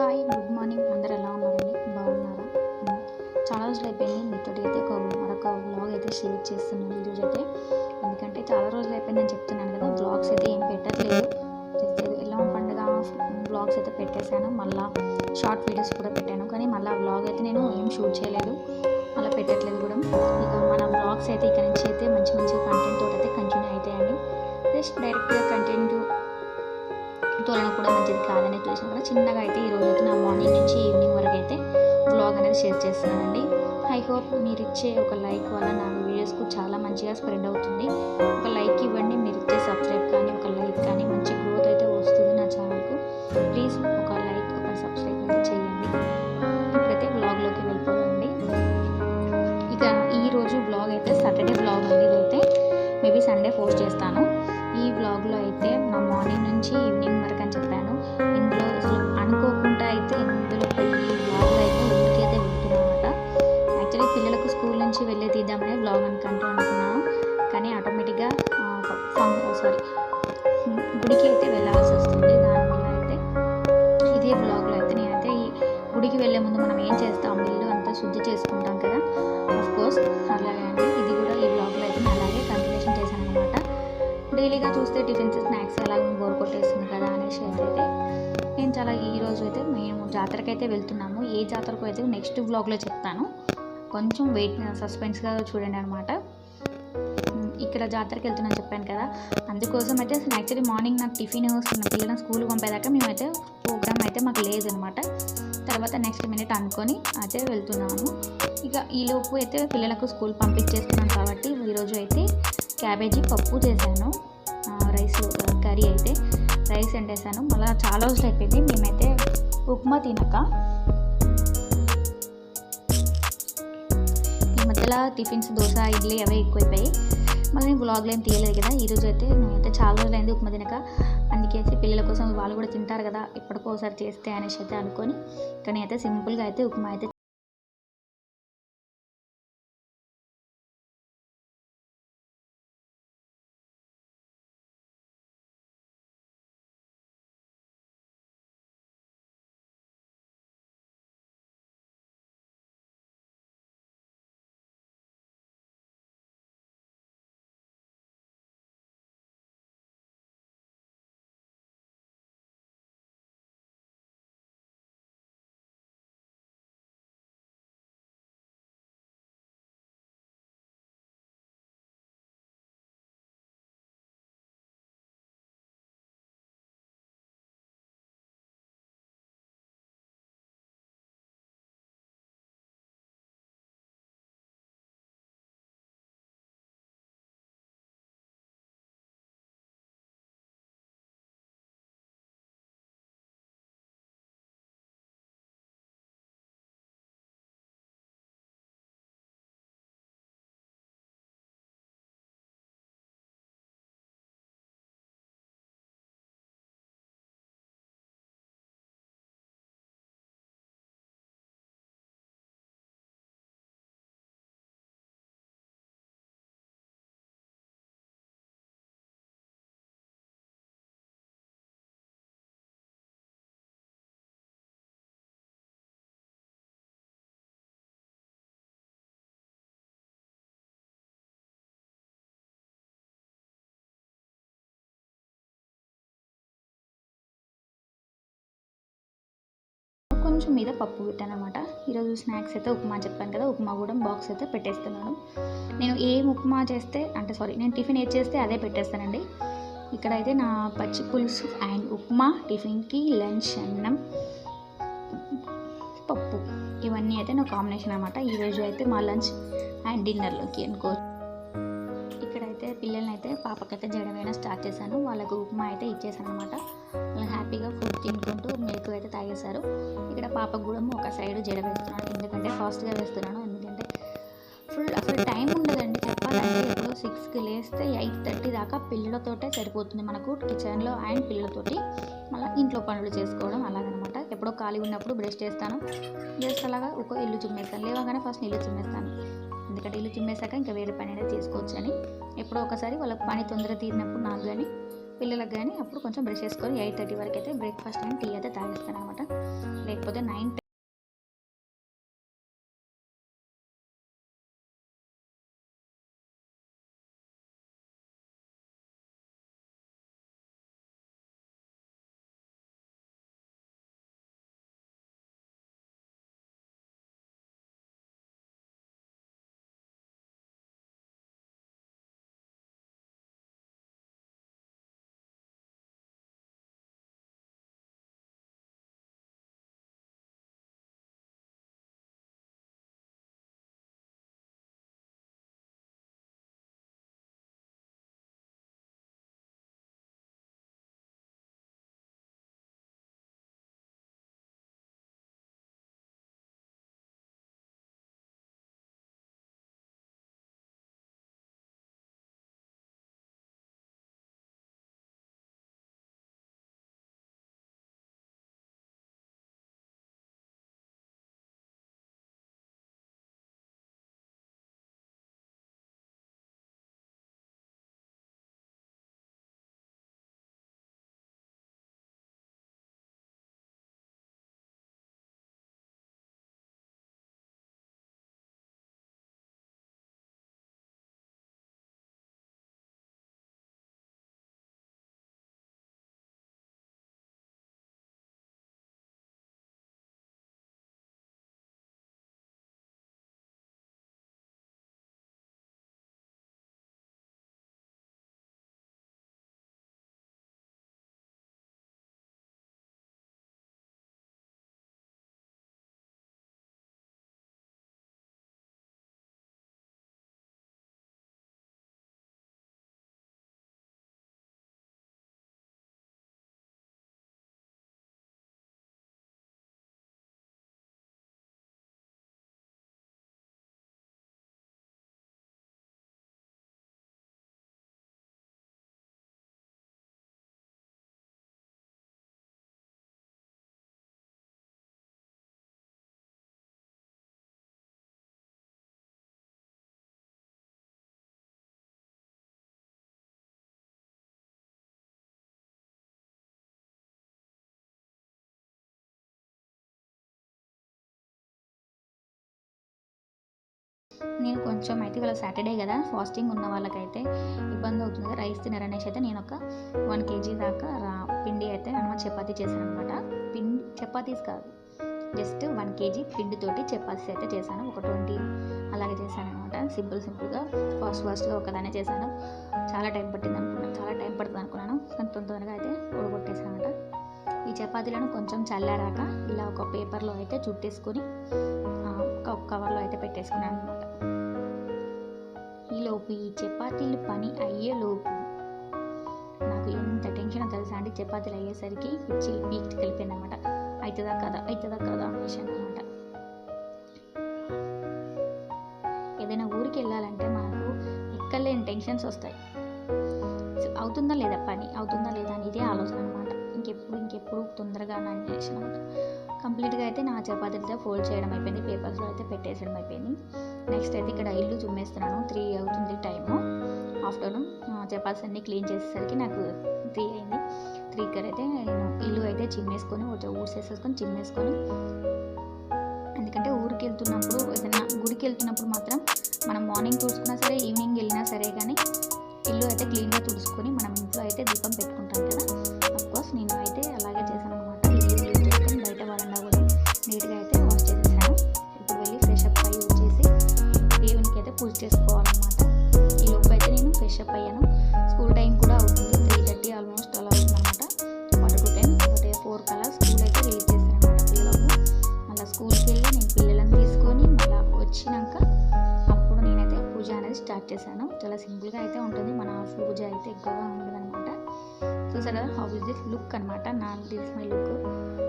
Hi good morning. అందరు ఎలా ఉన్నారండి? బాగున్నారా? చాలా రోజులు అయిపోయింది. మీతోటి అయితే ఒక మరొక వ్లాగ్ అయితే షేర్ చేస్తున్నాను ఈరోజు అయితే ఎందుకంటే చాలా రోజులు అయిపోయిందని చెప్తున్నాను కదా బ్లాగ్స్ అయితే ఏం పెట్టట్లేదు. ఎలా పండుగ బ్లాగ్స్ అయితే పెట్టేశాను. మళ్ళీ షార్ట్ వీడియోస్ కూడా పెట్టాను. కానీ మళ్ళీ ఆ వ్లాగ్ అయితే నేను ఏం షూట్ చేయలేదు. అలా పెట్టట్లేదు కూడా. ఇక మన బ్లాగ్స్ అయితే ఇక్కడ నుంచి అయితే మంచి మంచి కంటెంట్ అయితే కంటిన్యూ అవుతాయండి. జస్ట్ డైరెక్ట్గా కంటెంట్ కూడా మంచిది కాదనే చూసిన కూడా చిన్నగా అయితే ఈరోజు అయితే నా మార్నింగ్ నుంచి ఈవినింగ్ వరకు అయితే బ్లాగ్ అనేది షేర్ చేస్తానండి ఐ హోప్ మీరు ఇచ్చే ఒక లైక్ వల్ల నా వీడియోస్కు చాలా మంచిగా స్ప్రెడ్ అవుతుంది. ఒక లైక్ శుద్ధి చేసుకుంటాం కదా? ఆఫ్ కోర్స్ అలాగే అండి. ఇది కూడా ఈ బ్లాగ్లో అయితే నేను అలాగే కంటిన్యూషన్ చేశాను అనమాట డైలీగా చూస్తే టిఫిన్స్ స్నాక్స్ అలాగే బోర్ కొట్టేస్తుంది కదా అనేసి అయితే నేను చాలా ఈరోజు అయితే మేము జాతరకైతే అయితే వెళ్తున్నాము. ఏ జాతరకు అయితే నెక్స్ట్ బ్లాగ్లో చెప్తాను. కొంచెం వెయిట్ సస్పెన్స్గా చూడండి అనమాట ఇక్కడ జాతరకి వెళ్తున్నాను చెప్పాను కదా. అందుకోసం అయితే యాక్చువల్లీ మార్నింగ్ నాకు టిఫిన్ వస్తున్న పిల్లలను స్కూల్కి పంపేదాకా మేమైతే ప్రోగ్రామ్ అయితే మాకు లేదనమాట తర్వాత నెక్స్ట్ మినిట్ అనుకొని అయితే వెళ్తున్నాము ఇక ఈలోపు అయితే పిల్లలకు స్కూల్ పంపించేస్తున్నాను కాబట్టి ఈరోజు అయితే క్యాబేజీ పప్పు చేశాను. రైస్ కర్రీ అయితే రైస్ వండేసాను మళ్ళీ చాలా రోజులు అయిపోయింది. మేమైతే ఉప్మా తినక ఈ మధ్యలో టిఫిన్స్ దోశ ఇడ్లీ అవే ఎక్కువైపోయాయి. మళ్ళీ నేను బ్లాగ్లో ఏం తీయలేదు కదా. ఈరోజు అయితే నేనైతే చాలా రోజులైంది ఉప్మా తినక. ఉడికేసి పిల్లల కోసం వాళ్ళు కూడా తింటారు కదా ఎప్పటికోసారి చేస్తే అనేసి అయితే అనుకొని. కానీ అయితే సింపుల్గా అయితే ఉప్మా అయితే కొంచెం మీద పప్పు పెట్టాను అనమాట ఈరోజు స్నాక్స్ అయితే ఉప్మా చెప్పాను కదా ఉప్మా కూడా బాక్స్ అయితే పెట్టేస్తున్నాను. నేను ఏం ఉప్మా చేస్తే అంటే సారీ నేను టిఫిన్ ఏది చేస్తే అదే పెట్టేస్తానండి. ఇక్కడైతే నా పచ్చి పులుసు అండ్ ఉప్మా టిఫిన్కి లంచ్ అన్నం పప్పు. ఇవన్నీ అయితే నా కాంబినేషన్ అనమాట ఈరోజు అయితే మా లంచ్ అండ్ డిన్నర్లోకి అనుకో ఇక్కడైతే పిల్లల్ని అయితే పాపకైతే జడ స్టార్ట్ చేశాను. వాళ్ళకు ఉప్మా అయితే ఇచ్చేసాను అనమాట వాళ్ళు హ్యాపీగా ఫుడ్ తినుకుంటూ మిల్క్ అయితే తాగేశారు. ఇక్కడ పాపకు కూడా ఒక సైడ్ జడ వేస్తున్నాను ఎందుకంటే ఫాస్ట్గా వేస్తున్నాను. ఎందుకంటే ఫుల్ అసలు టైం ఉండదండి చెప్పాలంటే. ఇప్పుడు సిక్స్కి లేస్తే ఎయిట్ థర్టీ దాకా పిల్లలతోటే సరిపోతుంది మనకు కిచెన్లో అండ్ పిల్లలతోటి. మళ్ళీ ఇంట్లో పనులు చేసుకోవడం అలాగనమాట. ఎప్పుడో ఖాళీ ఉన్నప్పుడు బ్రష్ చేస్తాను. జస్ట్ అలాగా ఒక ఇల్లు చుమ్మేస్తాను. లేవగానే ఫస్ట్ ఇల్లు చుమ్మేస్తాను. ఎందుకంటే ఇల్లు చుమ్మేశాక ఇంకా వేరే పని అనేది చేసుకోవచ్చు అని. ఎప్పుడో ఒకసారి వాళ్ళకి పని తొందర తీరినప్పుడు నాకు కానీ పిల్లలకు కానీ అప్పుడు కొంచెం బ్రష్ చేసుకొని ఎయిట్ థర్టీ వరకు అయితే బ్రేక్ఫాస్ట్ అండ్ టీ అయితే తాగేస్తాను అనమాట లేకపోతే నైన్ నేను కొంచెం అయితే ఇవాళ సాటర్డే కదా ఫాస్టింగ్ ఉన్న వాళ్ళకైతే ఇబ్బంది అవుతుంది. రైస్ తినరనేసి అయితే నేను ఒక వన్ కేజీ దాకా రా పిండి అయితే అనమాట చపాతీ చేశాను అనమాట పిండి చపాతీస్ కాదు. జస్ట్ వన్ కేజీ పిండితోటి చపాతీస్ అయితే చేశాను. ఒక ట్వంటీ అలాగే చేశాను అనమాట సింపుల్ సింపుల్గా ఫాస్ట్ ఫాస్ట్గా ఒకదానే చేశాను. చాలా టైం పట్టింది అనుకున్నాను చాలా టైం పడుతుంది అనుకున్నాను. కానీ తొందరగా అయితే ఊడగొట్టేశాను అనమాట ఈ చపాతీలను కొంచెం చల్లారాక ఇలా ఒక పేపర్లో అయితే చుట్టేసుకొని ఆ, ఒక కవర్లో అయితే పెట్టేసుకున్నాను అనమాట ఈలోపు ఈ చపాతీలు పని అయ్యేలోపు నాకు ఎంత టెన్షన్ తెలుసా అండి? చపాతీలు అయ్యేసరికి వచ్చి పీక్ కలిపాను అనమాట అవుతుందా కదా? అవుతుందా కదా? అనేసి అనమాట ఏదైనా ఊరికి వెళ్ళాలంటే మనకు ఎక్కలేని టెన్షన్స్ వస్తాయి. అవుతుందా లేదా పని? అవుతుందా లేదా అని ఇదే ఆలోచన అనమాట ఇంకెప్పుడు ఇంకెప్పుడు తొందరగా అని చేసిన. కంప్లీట్గా అయితే నా చపాతీలతో ఫోల్డ్ చేయడం అయిపోయింది పేపర్స్లో అయితే పెట్టేసడం అయిపోయింది. నెక్స్ట్ అయితే ఇక్కడ ఇల్లు చుమ్మేస్తున్నాను త్రీ అవుతుంది టైము. ఆఫ్టర్నూన్ చపాతీస్ అన్నీ క్లీన్ చేసేసరికి నాకు త్రీ అయింది. త్రీ ఇక్కడ అయితే నేను ఇల్లు అయితే చిమ్మేసుకొని ఒక ఊడ్చేసేసుకొని చిమ్మేసుకొని ఎందుకంటే ఊరికి వెళ్తున్నప్పుడు ఏదైనా గుడికి వెళ్తున్నప్పుడు మాత్రం మనం మార్నింగ్ చూసుకున్నా సరే ఈవినింగ్ వెళ్ళినా సరే కానీ ఇల్లు అయితే క్లీన్గా తుడుచుకొని మనం ఇంట్లో అయితే దీపం పెట్టుకుంటాం కదా. కోర్స్ నేను అయితే అలాగే చేశాను అనమాట ఇల్లు చేసుకొని బయట వరండా కూడా నీట్గా అయితే వాష్ చేసేసాను. ఇప్పుడు వెళ్ళి ఫ్రెష్ అప్ అయ్యి వచ్చేసి దేవునికి అయితే పూజ చేసుకోవాలన్నమాట. ఈ లోపు అయితే నేను ఫ్రెష్ అప్ అయ్యాను. స్కూల్ టైం కూడా అవుతుంది. త్రీ థర్టీ ఆల్మోస్ట్ అలా అవుతుందన్నమాట క్వార్టర్ టు టెన్ ఒకటే ఫోర్ కల్లా స్కూల్ అయితే రిలీజ్ చేశాను అనమాట పిల్లలకు. మళ్ళీ స్కూల్కి వెళ్ళి నేను పిల్లలను తీసుకొని మళ్ళీ వచ్చినాక అప్పుడు నేనైతే పూజ అనేది స్టార్ట్ చేశాను. చాలా సింపుల్గా అయితే ఉంటుంది. మన పూజ అయితే ఎక్కువగా ఉండదు అనమాట చూసారా హౌ ఇస్ దిస్ లుక్ అనమాట నా దిస్ మై లుక్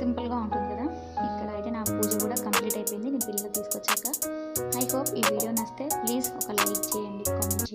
సింపుల్గా ఉంటుంది కదా. ఇక్కడ అయితే నా పూజ కూడా కంప్లీట్ అయిపోయింది. నేను పిల్లలు తీసుకొచ్చాక. ఐ హోప్ ఈ వీడియో నచ్చితే ప్లీజ్ ఒక లైక్ చేయండి కామెంట్ చేయండి.